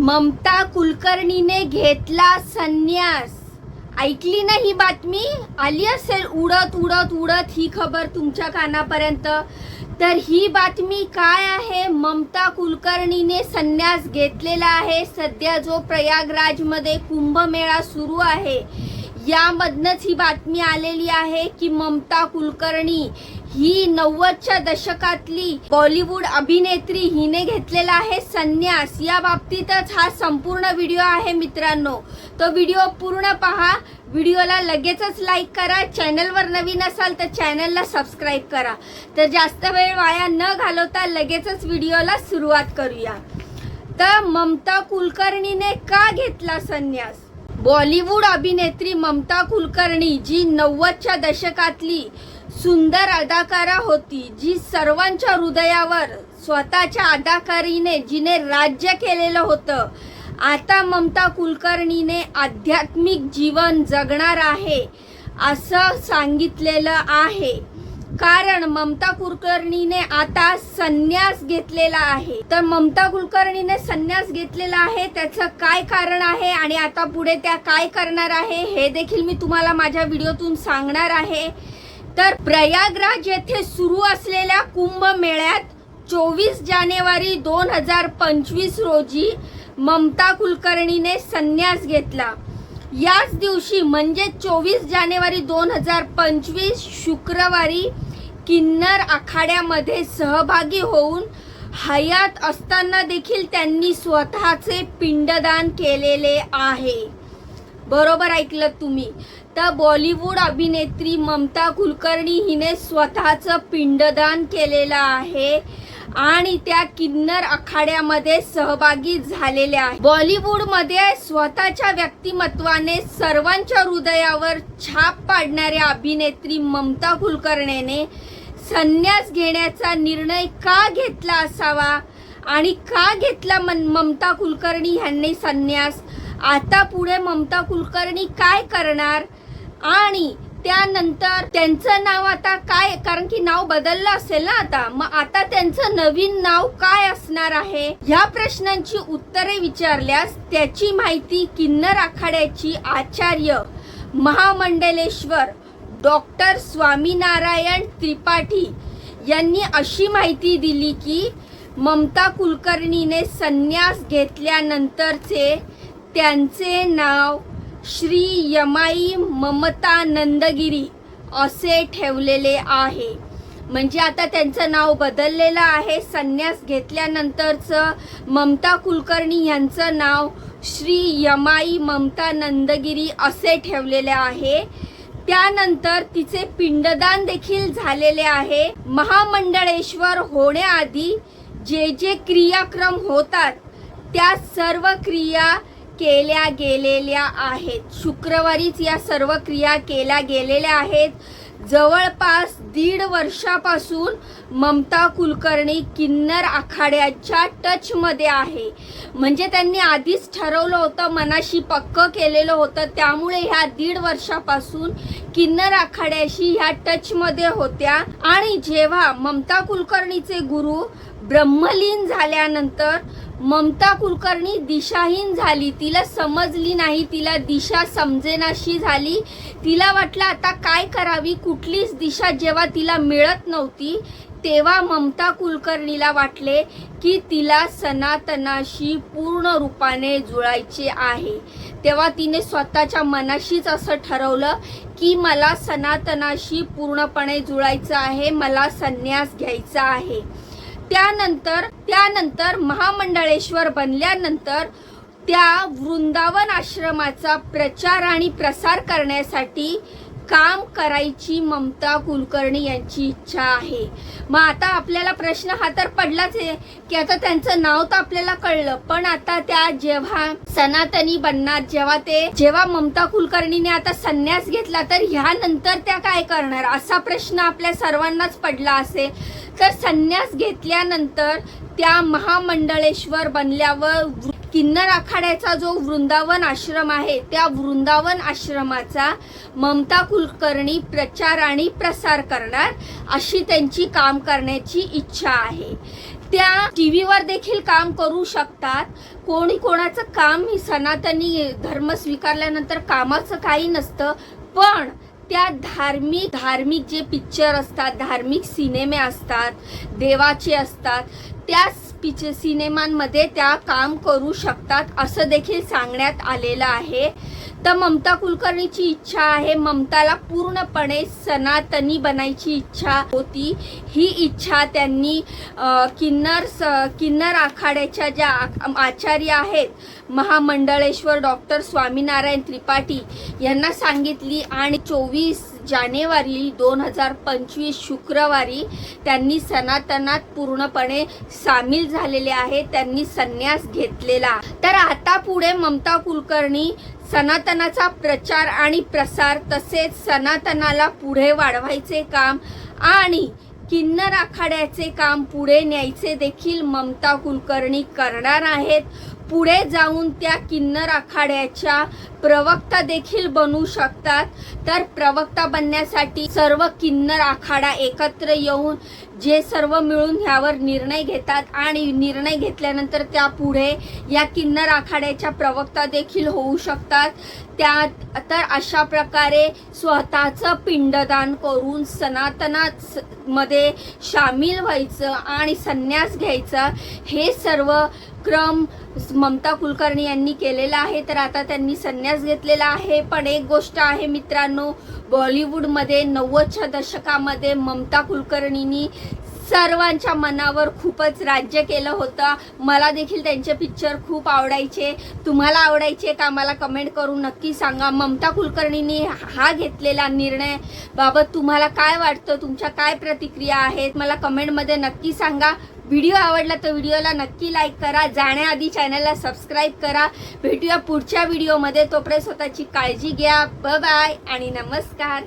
ममता कुलकर्णीने घेतला संन्यास. ऐकली ना ही बातमी? आली असेल उडत उडत उडत ही खबर तुमच्या कानापर्यंत. तर ही बातमी काय आहे? ममता कुलकर्णीने संन्यास घेतलेला आहे. सध्या जो प्रयागराजमध्ये कुंभमेळा सुरू आहे यामधनच ही बातमी आलेली आहे की ममता कुलकर्णी ही नव्वदच्या दशकातली बॉलिवूड अभिनेत्री हिने घेतलेला आहे संन्यास. या बाबतीतच हा संपूर्ण व्हिडिओ आहे मित्रांनो. तो व्हिडिओ पूर्ण पहा. व्हिडिओला लगेचच लाईक करा. चॅनलवर नवीन असाल तर चॅनलला सबस्क्राईब करा. तर जास्त वेळ वाया न घालवता लगेचच व्हिडिओला सुरुवात करूया. तर ममता कुलकर्णीने का घेतला संन्यास? बॉलिवूड अभिनेत्री ममता कुलकर्णी जी नव्वदच्या दशकातली सुंदर अदाकारा होती जी सर्वांच्या हृदयावर स्वतःच्या अदाकारीने जिने राज्य केलेलं होतं. आता ममता कुलकर्णीने आध्यात्मिक जीवन जगणार आहे असं सांगितलेलं आहे. कारण ममता कुलकर्णीने आता संन्यास घेतलेला आहे. तर ममता कुलकर्णीने संन्यास घेतलेला आहे त्याचं काय कारण आहे आणि आता पुढे त्या काय करणार आहे हे देखील मी तुम्हाला माझ्या व्हिडिओतून सांगणार आहे. तर प्रयागराज येथे सुरू असलेल्या कुंभमेळ्यात चोवीस जानेवारी दोन हजार पंचवीस रोजी ममता कुलकर्णीने संन्यास घेतला. याच दिवशी म्हणजे चोवीस जानेवारी दोन हजार पंचवीस शुक्रवारी किन्नर आखाड्यामध्ये सहभागी होऊन हयात असताना देखील त्यांनी स्वतःचे पिंडदान केलेले आहे. बरोबर ऐकलं तुम्ही. तर बॉलिवूड अभिनेत्री ममता कुलकर्णी हिने स्वतःचं पिंडदान केलेलं आहे आणि त्या किन्नर आखाड्यामध्ये सहभागी झालेल्या आहे बॉलिवूडमध्ये स्वतःच्या व्यक्तिमत्वाने सर्वांच्या हृदयावर छाप पाडणाऱ्या अभिनेत्री ममता कुलकर्णीने संन्यास घेण्याचा निर्णय का घेतला असावा आणि का घेतला मन ममता कुलकर्णी ह्यांनी संन्यास? आता पुढे ममता कुलकर्णी काय करणार? आणि त्यानंतर त्यांचं नाव आता काय? कारण की नाव बदललं असेल ना आता. मग आता त्यांचं नवीन नाव काय असणार आहे? ह्या प्रश्नांची उत्तरे विचारल्यास त्याची माहिती किन्नर आखाड्याची आचार्य महामंडलेश्वर डॉक्टर स्वामीनारायण त्रिपाठी यांनी अशी माहिती दिली की ममता कुलकर्णीने संन्यास घेतल्यानंतरचे त्यांचे नाव श्री यमाई ममता नंदगिरी असे ठेवलेले आहे. म्हणजे आता त्यांचं नाव बदललेलं आहे. संन्यास घेतल्यानंतरचं ममता कुलकर्णी यांचं नाव श्री यमाई ममता नंदगिरी असे ठेवलेले आहे. त्यानंतर तिचे पिंडदान देखील झालेले आहे. महामंडळेश्वर होण्याआधी जे जे क्रियाक्रम होतात त्या सर्व क्रिया केल्या गेलेल्या आहेत. शुक्रवारीच या सर्व क्रिया केल्या गेलेल्या आहेत. जवळपास दीड वर्षापासून ममता कुलकर्णी किन्नर आखाड्याच्या टचमध्ये आहे. म्हणजे त्यांनी आधीच ठरवलं होतं मनाशी पक्क केलेलं होतं. त्यामुळे ह्या दीड वर्षापासून किन्नर आखाड्याशी ह्या टचमध्ये होत्या. आणि जेव्हा ममता कुलकर्णीचे गुरु ब्रह्मलीन झाल्यानंतर ममता कुलकर्णी दिशाहीन झाली तिला समजली नाही तिला दिशा समजेनाशी झाली तिला वाटलं आता काय करावी कुठलीच दिशा जेव्हा तिला मिळत नव्हती तेव्हा ममता कुलकर्णीला वाटले की तिला सनातनाशी पूर्ण रूपाने जुळायचे आहे. तेव्हा तिने स्वतःच्या मनाशीच असं ठरवलं की मला सनातनाशी पूर्णपणे जुळायचं आहे मला संन्यास घ्यायचा आहे. त्यानंतर त्यानंतर महामंडळेश्वर बनल्यानंतर त्या वृंदावन आश्रमाचा प्रचार आणि प्रसार करण्यासाठी काम करायची ममता कुलकर्णी यांची इच्छा आहे. मग आता आपल्याला प्रश्न हा तर पडलाच आहे की आता त्यांचं नाव तर आपल्याला कळलं पण आता त्या जेव्हा सनातनी बनणार जेव्हा ते जेव्हा ममता कुलकर्णीने आता संन्यास घेतला तर ह्यानंतर त्या काय करणार? असा प्रश्न आपल्या सर्वांनाच पडला असेल. तर संन्यास घेतल्यानंतर त्या महामंडळेश्वर बनल्यावर किन्नर आखाड्याचा जो वृंदावन आश्रम आहे त्या वृंदावन आश्रमाचा ममता कुलकर्णी प्रचार आणि प्रसार करणार अशी त्यांची काम करण्याची इच्छा आहे. त्या टी व्हीवर देखील काम करू शकतात. कोणी कोणाचं काम ही सनातनी धर्म स्वीकारल्यानंतर कामाचं काही नसतं पण त्या धार्मिक धार्मिक जे पिक्चर असतात धार्मिक सिनेमे असतात देवाचे असतात त्या पिच सिनेमांमध्ये त्या काम करू शकतात असं देखील सांगण्यात आलेलं आहे. तर ममता कुलकर्णीची इच्छा आहे. ममताला पूर्णपणे सनातनी बनायची इच्छा होती. ही इच्छा त्यांनी किन्नर स किन्नर आखाड्याच्या ज्या आचार्य आहेत महामंडळेश्वर डॉक्टर स्वामीनारायण त्रिपाठी यांना सांगितली आणि चोवीस जानेवारी दोन हजार पंचवीस शुक्रवारी त्यांनी सनातनात पूर्णपणे सामील झालेले आहे त्यांनी संन्यास घेतलेला. तर आता पुढे ममता कुलकर्णी सनातनाचा प्रचार आणि प्रसार तसेच सनातनाला पुढे वाढवायचे काम आणि किन्नर आखाड्याचे काम पुढे न्यायचे देखील ममता कुलकर्णी करणार आहेत. पुढे जाऊन त्या किन्नर आखाड्याच्या प्रवक्ता देखील बनू शकतात. तर प्रवक्ता बनण्यासाठी सर्व किन्नर आखाडा एकत्र येऊन जे सर्व मिळून ह्यावर निर्णय घेतात आणि निर्णय घेतल्यानंतर त्या पुढे या किन्नर आखाड्याच्या प्रवक्ता देखील होऊ शकतात. त्या तर अशा प्रकारे स्वतःचं पिंडदान करून सनातनात स- मध्ये सामील व्हायचं आणि संन्यास घ्यायचा हे सर्व क्रम ममता कुलकर्णी यांनी केलेला आहे. तर आता त्यांनी संन्यास घेतलेला आहे. पण एक गोष्ट आहे मित्रांनो बॉलिवूडमध्ये नव्वदच्या दशकामध्ये ममता कुलकर्णींनी सर्वांच्या मनावर खूपच राज्य केलं होतं. मला देखील त्यांचे पिक्चर खूप आवडायचे. तुम्हाला आवडायचे का मला कमेंट करून नक्की सांगा. ममता कुलकर्णींनी हा घेतलेला निर्णय बाबत तुम्हाला काय वाटतं? तुमच्या काय प्रतिक्रिया आहेत? मला कमेंटमध्ये नक्की सांगा. व्हिडिओ आवडला तर व्हिडिओला नक्की लाईक करा. जाण्याआधी चॅनलला सबस्क्राईब करा. भेटूया पुढच्या व्हिडिओमध्ये तोपर्यंत स्वतःची काळजी घ्या. ब बाय आणि नमस्कार.